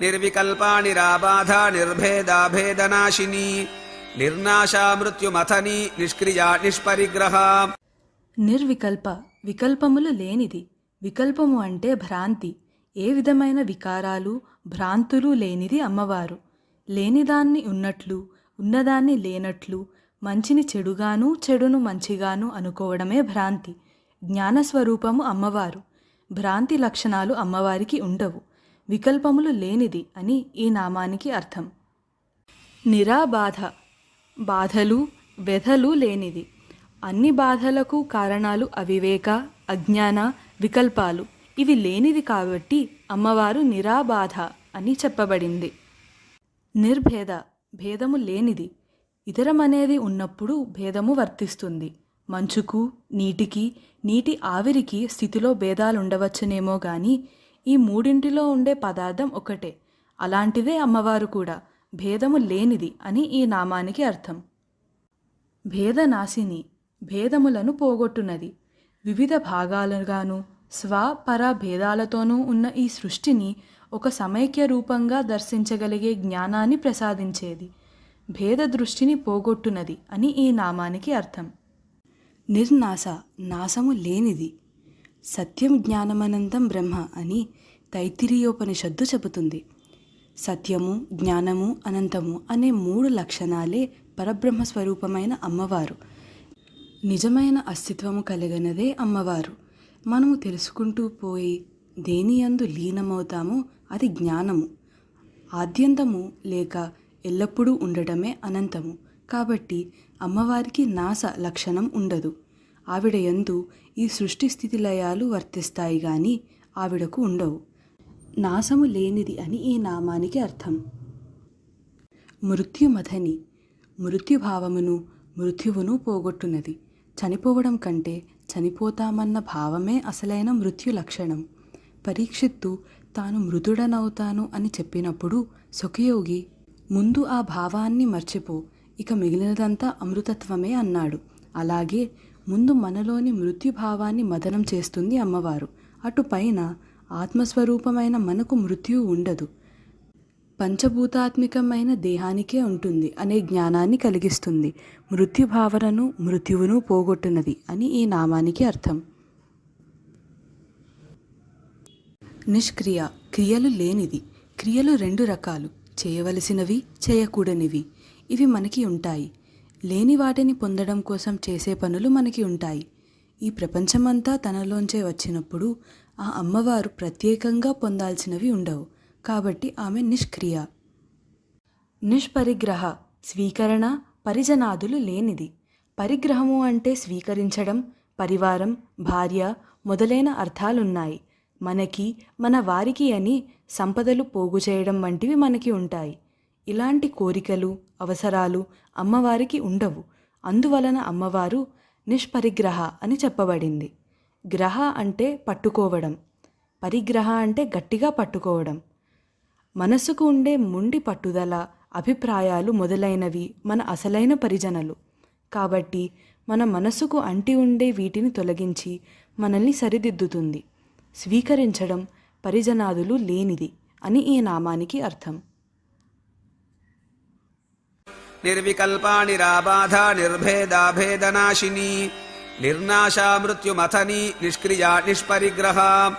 నిర్వికల్పా నిరాబాధ నిర్భేదా భేదనాశిని నిర్నాశా మృత్యుమథని నిష్క్రియా నిష్పరిగ్రహ. నిర్వికల్ప వికల్పములు లేనిది వికల్పము అంటే భ్రాంతి. ఏ విధమైన వికారాలు భ్రాంతులు లేనిది అమ్మవారు. లేనిదాన్ని ఉన్నట్లు ఉన్నదాన్ని లేనట్లు మంచిని చెడుగాను చెడును మంచిగాను అనుకోవడమే భ్రాంతి. జ్ఞానస్వరూపము అమ్మవారు. భ్రాంతి లక్షణాలు అమ్మవారికి ఉండవు. వికల్పములు లేనిది అని ఈ నామానికి అర్థం. నిరాబాధ బాధలు వ్యధలు లేనిది. అన్ని బాధలకు కారణాలు అవివేక అజ్ఞాన వికల్పాలు. ఇవి లేనిది కాబట్టి అమ్మవారు నిరాబాధ అని చెప్పబడింది. నిర్భేద భేదము లేనిది. ఇతరమనేది ఉన్నప్పుడు భేదము వర్తిస్తుంది. మంచుకు నీటికి నీటి ఆవిరికి స్థితిలో భేదాలుండవచ్చునేమో గాని ఈ మూడింటిలో ఉండే పదార్థం ఒకటే. అలాంటిదే అమ్మవారు కూడా. భేదము లేనిది అని ఈ నామానికి అర్థం. భేదనాశిని భేదములను పోగొట్టునది వివిధ భాగాలుగాను స్వ పర భేదాలతోనూ ఉన్న ఈ సృష్టిని ఒక సమైక్య రూపంగా దర్శించగలిగే జ్ఞానాన్ని ప్రసాదించేది. భేద దృష్టిని పోగొట్టునది అని ఈ నామానికి అర్థం. నిర్నాశ నాశము లేనిది. సత్యం జ్ఞానమనందం బ్రహ్మ అని తైత్తిరీయోపనిషత్తు చెబుతుంది. సత్యము జ్ఞానము అనంతము అనే మూడు లక్షణాలే పరబ్రహ్మ స్వరూపమైన అమ్మవారు. నిజమైన అస్తిత్వము కలిగినదే అమ్మవారు. మనము తెలుసుకుంటూ పోయి దేని యందు లీనమవుతామో అది జ్ఞానము. ఆద్యంతము లేక ఎల్లప్పుడూ ఉండటమే అనంతము. కాబట్టి అమ్మవారికి నాశ లక్షణం ఉండదు. ఆవిడ యందు ఈ సృష్టి స్థితి లయాలు వర్తిస్తాయి గాని ఆవిడకు ఉండవు. నాశము లేనిది అని ఈ నామానికి అర్థం. మృత్యుమథని మృత్యుభావమును మృత్యువును పోగొట్టునది. చనిపోవడం కంటే చనిపోతామన్న భావమే అసలైన మృత్యు లక్షణం. పరీక్షిత్తు తాను మృదుడనవుతాను అని చెప్పినప్పుడు సుఖయోగి ముందు ఆ భావాన్ని మర్చిపో ఇక మిగిలినదంతా అమృతత్వమే అన్నాడు. అలాగే ముందు మనలోని మృత్యుభావాన్ని మదనం చేస్తుంది అమ్మవారు. అటుపైన ఆత్మస్వరూపమైన మనకు మృత్యువు ఉండదు. పంచభూతాత్మికమైన దేహానికే ఉంటుంది అనే జ్ఞానాన్ని కలిగిస్తుంది. మృత్యుభావనను మృత్యువును పోగొట్టునది అని ఈ నామానికి అర్థం. నిష్క్రియ క్రియలు లేనిది. క్రియలు రెండు రకాలు. చేయవలసినవి చేయకూడనివి. ఇవి మనకి ఉంటాయి. లేని వాటిని పొందడం కోసం చేసే పనులు మనకి ఉంటాయి. ఈ ప్రపంచమంతా తనలోంచే వచ్చినప్పుడు ఆ అమ్మవారు ప్రత్యేకంగా పొందాల్సినవి ఉండవు. కాబట్టి ఆమె నిష్క్రియ. నిష్పరిగ్రహ స్వీకరణ పరిజనాదులు లేనిది. పరిగ్రహము అంటే స్వీకరించడం పరివారం భార్య మొదలైన అర్థాలున్నాయి. మనకి మన వారికి అని సంపదలు పోగు చేయడం వంటివి మనకి ఉంటాయి. ఇలాంటి కోరికలు అవసరాలు అమ్మవారికి ఉండవు. అందువలన అమ్మవారు నిష్పరిగ్రహ అని చెప్పబడింది. గ్రహ అంటే పట్టుకోవడం. పరిగ్రహ అంటే గట్టిగా పట్టుకోవడం. మనసుకు ఉండే ముండి పట్టుదల అభిప్రాయాలు మొదలైనవి మన అసలైన పరిజనలు. కాబట్టి మన మనసుకు అంటి ఉండే వీటిని తొలగించి మనల్ని సరిదిద్దుతుంది. స్వీకరించడం పరిజనాదులు లేనిది అని ఈ నామానికి అర్థం. निर्विकल्पा निर्विकल्पानिराबाधा निर्भेदाभेदनाशिनी निर्नाशा मृत्युमथनी निष्क्रिया निष्परिग्रहा।